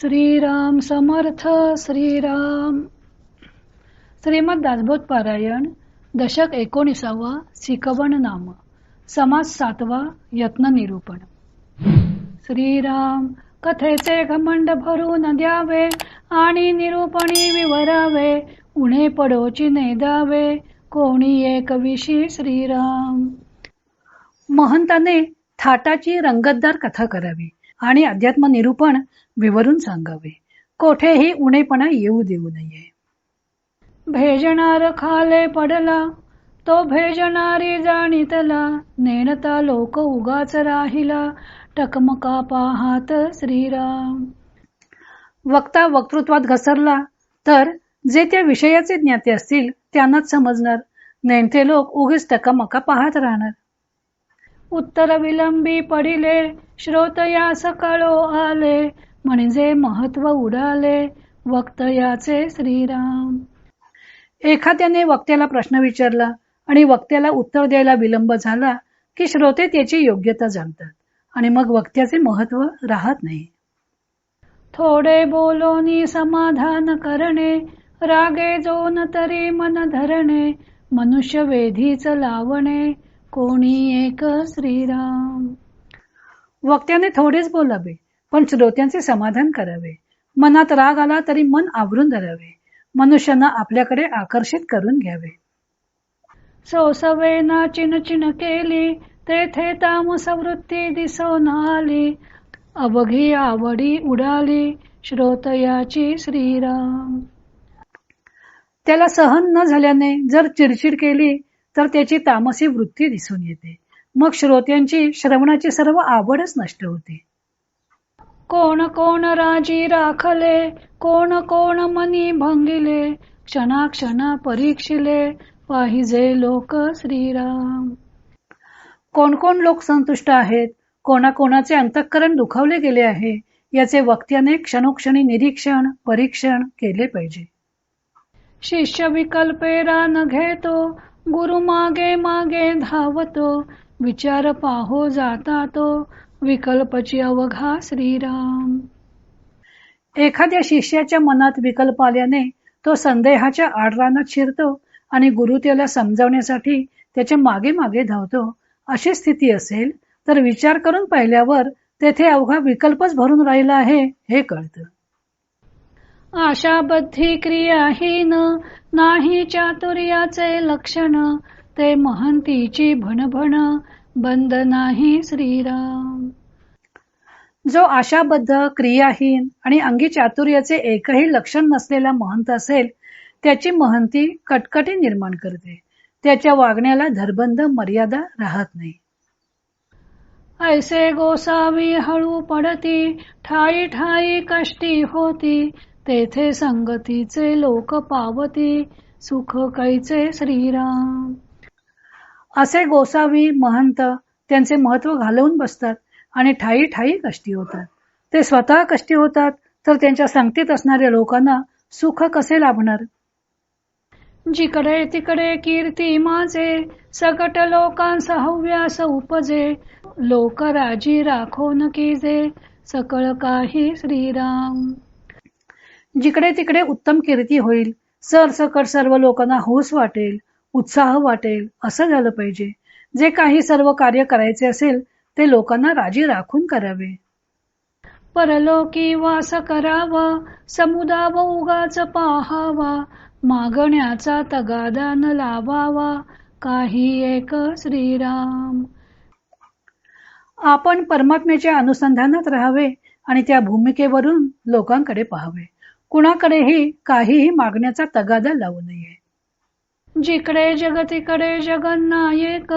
श्रीराम समर्थ श्रीराम. श्रीमद दासबोध पारायण दशक एकोणीसावा शिकवण नाम. समाज सातवा यत्न निरूपण. श्रीराम कथेचे घमंड भरून द्यावे आणि निरूपणी विवरावे. उणे पडोची नेदावे कोणी एक विशी श्रीराम. महंताने थाटाची रंगतदार कथा करावी. आणि अध्यात्म निरूपण विवरून सांगावे. कोठेही उणेपणा येऊ देऊ नये. भेजणार खाले पडला तो भेजणारी जाणीतला नेणता लोक उगाच राहिला टकमका पाहात श्रीराम. वक्ता वक्तृत्वात घसरला तर जे त्या विषयाचे ज्ञाते असतील त्यांनाच समजणार. नेणते लोक उगीच टकमका पाहत राहणार. उत्तर विलंबी पडिले श्रोत या सकाळो आले म्हणजे महत्त्व उडाले वक्तयाचे श्रीराम. एखाद्याने वक्त्याला प्रश्न विचारला आणि वक्त्याला उत्तर द्यायला विलंब झाला की श्रोते त्याची योग्यता जाणतात आणि मग वक्त्याचे महत्त्व राहत नाही. थोडे बोलोनी समाधान करणे रागे जोन तरी मन धरणे मनुष्य वेधीच लावणे कोणी एक श्रीराम. वक्त्याने थोडेच बोलावे पण श्रोत्यांचे समाधान करावे. मनात राग आला तरी मन आवरून धरावे. मनुष्यांना आपल्याकडे आकर्षित करून घ्यावे. सोसवे ना चिन चिन केली तेथे तामस वृत्ती दिसून आली अवघी आवडी उडाली श्रोतयाची श्रीराम. त्याला सहन न झाल्याने जर चिडचिड केली तर त्याची तामसी वृत्ती दिसून येते. मग श्रोत्यांची श्रवणाची सर्व आवडच नष्ट होते. कोण कोण राजी राखले कोण कोण मनी भंगिले क्षणा क्षणा परीक्षिले पाहिजे लोक श्रीराम. कोण कोण लोक संतुष्ट आहेत कोणाकोणाचे अंतःकरण दुखावले गेले आहे याचे वक्त्याने क्षणोक्षणी निरीक्षण परीक्षण केले पाहिजे. शिष्य विकल्पेरा न घेतो गुरु मागे मागे धावतो विचार पाहो जाता तो विकल्पची अवघा श्रीराम. एखाद्या शिष्याच्या मनात विकल्प आल्याने तो संदेहाच्या आडरानात शिरतो आणि गुरु त्याला समजावण्यासाठी त्याच्यामागे मागे धावतो. अशी स्थिती असेल तर विचार करून पाहिल्यावर तेथे अवघा विकल्पच भरून राहिला आहे हे कळतं. आशाबद्धी क्रियाहीन नाही चातुर्याचे लक्षण ते महंतीची भणभण बंद नाही श्रीराम. जो आशाबद्ध क्रियाहीन आणि अंगी चातुर्याचे एकही लक्षण नसलेला महंत असेल त्याची महंती कटकटी निर्माण करते. त्याच्या वागण्याला धरबंद मर्यादा राहत नाही. ऐसे गोसावी हळू पडती ठाई ठाई कष्टी होती तेथे संगतीचे लोक पावती सुख कैचे श्रीराम? असे गोसावी महंत त्यांचे महत्त्व घालवून बसतात आणि ठाई ठाई कष्टी होतात. ते स्वतः कष्टी होतात तर त्यांच्या संगतीत असणाऱ्या लोकांना सुख कसे लाभणार? जिकडे तिकडे कीर्ती माझे सकट लोकांस उपजे. लोक राजी राखो न कीजे सकळ काही श्रीराम. जिकडे तिकडे उत्तम कीर्ती होईल सरसकट सर्व लोकांना हौस वाटेल उत्साह वाटेल असं झालं पाहिजे. जे काही सर्व कार्य करायचे असेल ते लोकांना राजी राखून करावे. परलोकी वास करावा समुदाव उगाच पाहावा मागण्याचा तगादा न लावावा काही एक श्रीराम. आपण परमात्म्याच्या अनुसंधानात राहावे आणि त्या भूमिकेवरून लोकांकडे पाहावे. कुणाकडेही काहीही मागण्याचा तगादा लावू नये. जिकडे जगतीकडे जगन्नायक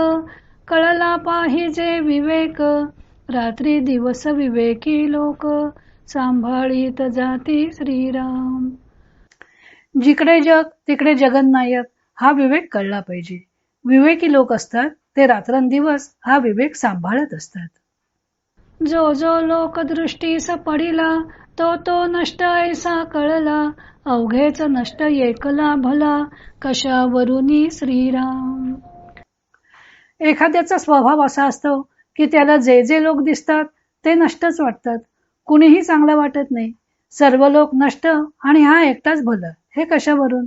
कळला पाहिजे विवेक. रात्री दिवस विवेकी लोक सांभाळीत जाती श्रीराम. जिकडे जग तिकडे जगन्नायक हा विवेक कळला पाहिजे. विवेकी लोक असतात ते रात्रंदिवस हा विवेक सांभाळत असतात. जो जो लोक दृष्टीस पडिला तो तो नष्ट ऐसा कळला अवघेच नष्ट एकला भला कशावरुनी श्रीराम? एखाद्याचा स्वभाव असा असतो की त्याला जे जे लोक दिसतात ते नष्टच वाटतात. कुणीही चांगला वाटत नाही. सर्व लोक नष्ट आणि हा एकटाच भल. हे कशावरून?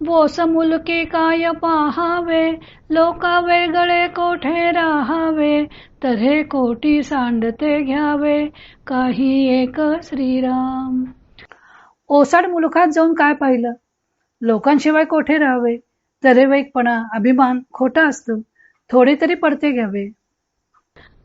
बोस मुलकी काय पाहावे लोका वेगळे कोठे राहावे? तर हे कोटी सांडते घ्यावे काही एक श्रीराम. ओसाड मुलुखात जाऊन काय पाहिलं? लोकांशिवाय कोठे राहावे? दरेवाईकपणा अभिमान खोटा असतो. थोडे तरी पडते घ्यावे.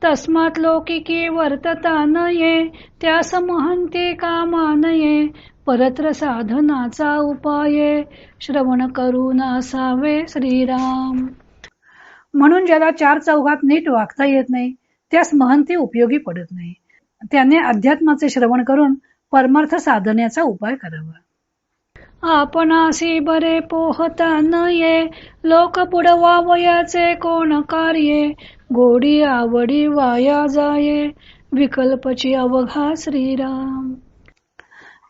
तस्मात लोकिकी वर्तता नये त्यास महंती कामा नये परत्र साधनाचा उपाय श्रवण करून असावे श्रीराम. म्हणून ज्याला चार चौघात नीट वागता येत नाही त्यास महंती उपयोगी पडत नाही. त्याने अध्यात्माचे श्रवण करून परमार्थ साधण्याचा उपाय करावा. आपणासी बरे पोहता न ये लोक पुढवावयाचे कोण कार्ये? गोडी आवडी वाया जाये विकल्पची अवघा श्रीराम.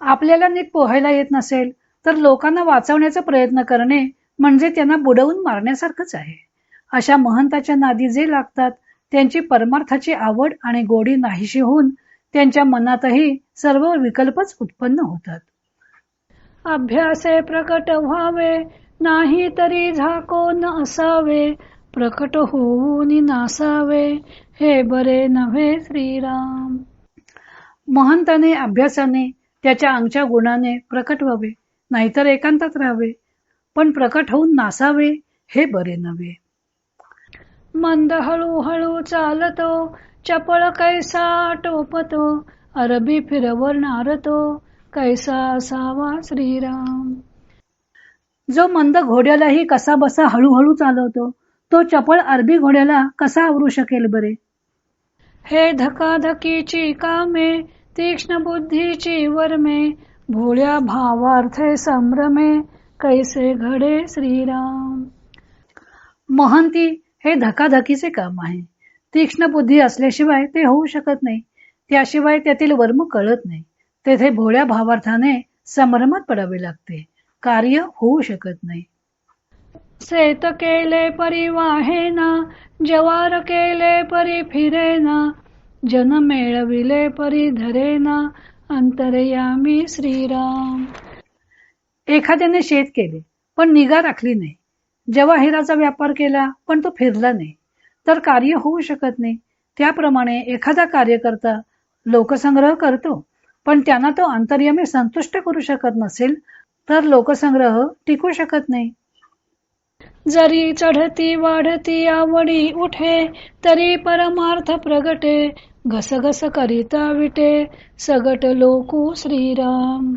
आपल्याला नीट पोहायला येत नसेल तर लोकांना वाचवण्याचा प्रयत्न करणे म्हणजे त्यांना बुडवून मारण्यासारखंच आहे. अशा महंताच्या नादी जे लागतात त्यांची परमार्थाची आवड आणि गोडी नाहीशी होऊन त्यांच्या मनातही सर्व विकल्पच उत्पन्न होतात. अभ्यासे प्रकट व्हावे नाही तरी झाकोन असावे प्रकट होऊन नासावे हे बरे नव्हे श्रीराम. महंताने अभ्यासाने त्याच्या अंगच्या गुणाने प्रकट व्हावे नाहीतर एकांतात राहावे पण प्रकट होऊन नासावे हे बरे नव्हे. मंद हळूहळू चालतो चपळ कैसा टोपतो अरबी फिरवणार तो कैसा असावा श्रीराम. जो मंद घोड्यालाही कसा बसा हळूहळू चालवतो तो चपळ अरबी घोड्याला कसा आवरू शकेल बरे? हे धकाधकीची कामे तीक्ष्ण बुद्धीची वर्मे भोळ्या भावार्थे संभ्रमे कैसे घडे श्रीराम. महंती हे धकाधकीचे काम आहे. तीक्ष्ण बुद्धी असल्याशिवाय ते होऊ शकत नाही. त्याशिवाय त्यातील वर्म कळत नाही. तेथे भोळ्या भावार्थाने संभ्रमात पडावे लागते. कार्य होऊ शकत नाही. शेत केले परी वाहेना जवार केले परी फिरेना जन मेळविले परी धरेना अंतरयामी श्रीराम. एखाद्याने शेत केले पण निगा राखली नाही. जवाहिराचा व्यापार केला पण तो फिरला नाही. तर कार्य होऊ शकत नाही. त्याप्रमाणे एखादा कार्यकर्ता लोकसंग्रह करतो पण त्यांना तो अंतर्यमी संतुष्ट करू शकत नसेल तर लोकसंग्रह टिकू शकत नाही. जरी चढती वाढती आवडी उठे तरी परमार्थ प्रगटे घसघस करिता विटे सगट लोकू श्रीराम.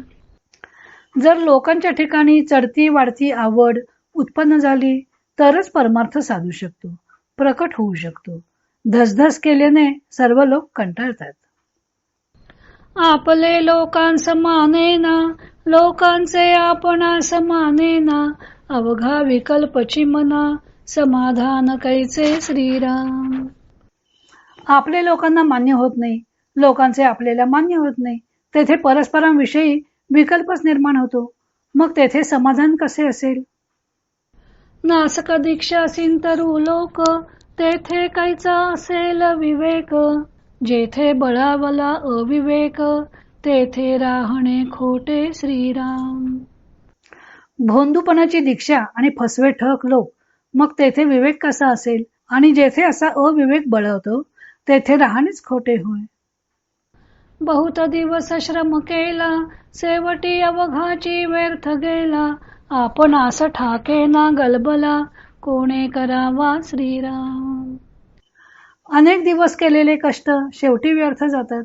जर लोकांच्या ठिकाणी चढती वाढती आवड उत्पन्न झाली तरच परमार्थ साधू शकतो प्रकट होऊ शकतो. धसधस केल्याने सर्व लोक कंटाळतात. आपले लोकांस मानेना लोकांचे आपणा समानेना अवघा विकल्पची मना समाधान कैचे श्रीराम? आपले लोकांना मान्य होत नाही लोकांचे आपल्याला मान्य होत नाही तेथे परस्परांविषयी विकल्पच निर्माण होतो. मग तेथे समाधान कसे असेल? नासक दीक्षा सिंतरू लोक तेथे कैचा असेल विवेक. जेथे बळावला अविवेक तेथे राहणे खोटे श्रीराम. भोंदूपणाची दीक्षा आणि फसवे ठक लोक मग तेथे विवेक कसा असेल? आणि जेथे असा अविवेक बळवतो तेथे राहणेच खोटे होय. बहुत दिवस श्रम केला शेवटी अवघाची व्यर्थ गेला. आपण आस ठाके ना गलबला कोणे करावा श्रीराम. अनेक दिवस केलेले कष्ट शेवटी व्यर्थ जातात.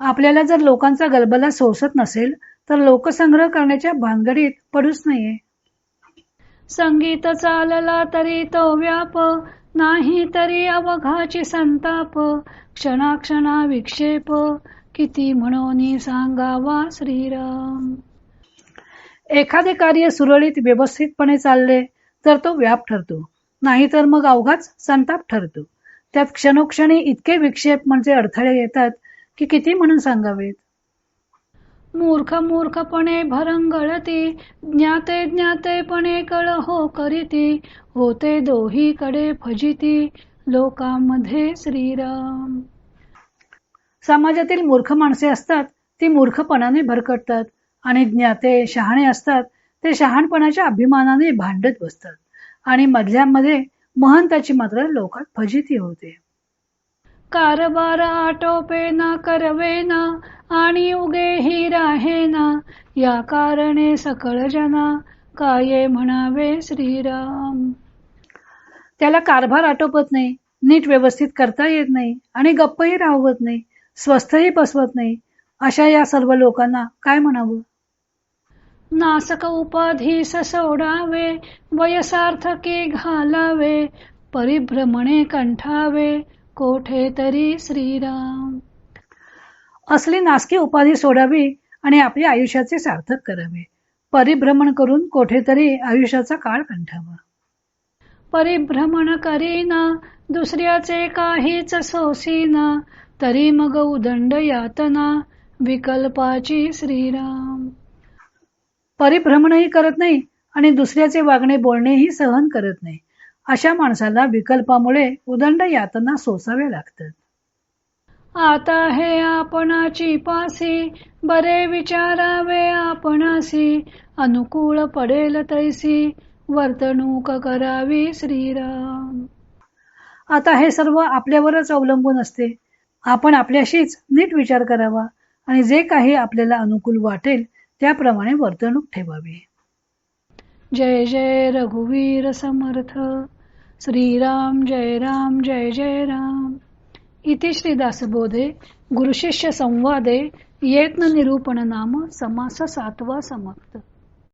आपल्याला जर लोकांचा गलबला सोसत नसेल तर लोकसंग्रह करण्याच्या भानगडीत पडूच नाहीये. संगीत चालला तरी तो व्याप नाही तरी अवघाची संताप. क्षणाक्षणा विक्षेप किती म्हणून सांगावा श्रीराम. एखादे कार्य सुरळीत व्यवस्थितपणे चालले तर तो व्याप ठरतो. नाहीतर मग अवघाच संताप ठरतो. त्यात क्षणोक्षणी इतके विक्षेप म्हणजे अडथळे येतात की किती म्हणून सांगावेत? मूर्ख मूर्खपणे भरंगळती ज्ञाते ज्ञातेपणे कळ हो करीती होते दोहीकडे फजिती लोकांमध्ये श्रीराम. समाजातील मूर्ख माणसे असतात ती मूर्खपणाने भरकटतात. आणि ज्ञाते शहाणे असतात ते शहाणपणाच्या अभिमानाने भांडत बसतात आणि मधल्यामध्ये महंताची मात्र लोकात फजिती होते. कारभार आटोपे ना करवे ना आणि उगे ही राहे ना या कारणे सकळ जना काय म्हणावे श्रीराम. त्याला कारभार आटोपत नाही नीट व्यवस्थित करता येत नाही आणि गप्पही राहवत नाही स्वस्थही बसवत नाही अशा या सर्व लोकांना काय म्हणावं? नासक उपाधी सोडावे वयसार्थके घालावे परिभ्रमणे कंठावे कोठे तरी श्रीराम. असली नासकी उपाधी सोडावी आणि आपल्या आयुष्याचे सार्थक करावे. परिभ्रमण करून कोठेतरी आयुष्याचा काळ कंठावा. परिभ्रमण करीना दुसऱ्याचे काहीच सोसीना तरी मग उदंड यातना विकल्पाची श्रीराम. परिभ्रमणही करत नाही आणि दुसऱ्याचे वागणे बोलणेही सहन करत नाही. अशा माणसाला विकल्पामुळे उदंड यातना सोसाव्या लागतात. आता हे आपणाची पासी बरे विचारावे आपणासी. अनुकूल पडेल तैसी वर्तणूक करावी श्रीराम. आता हे सर्व आपल्यावरच अवलंबून असते. आपण आपल्याशीच नीट विचार करावा आणि जे काही आपल्याला अनुकूल वाटेल त्याप्रमाणे वर्तणूक ठेवावी. जय जय रघुवीर समर्थ. श्रीराम जय राम जय जय राम. इति श्रीदासबोधे गुरुशिष्य संवादे येत्न निरूपण नाम समास सातवा समाप्त.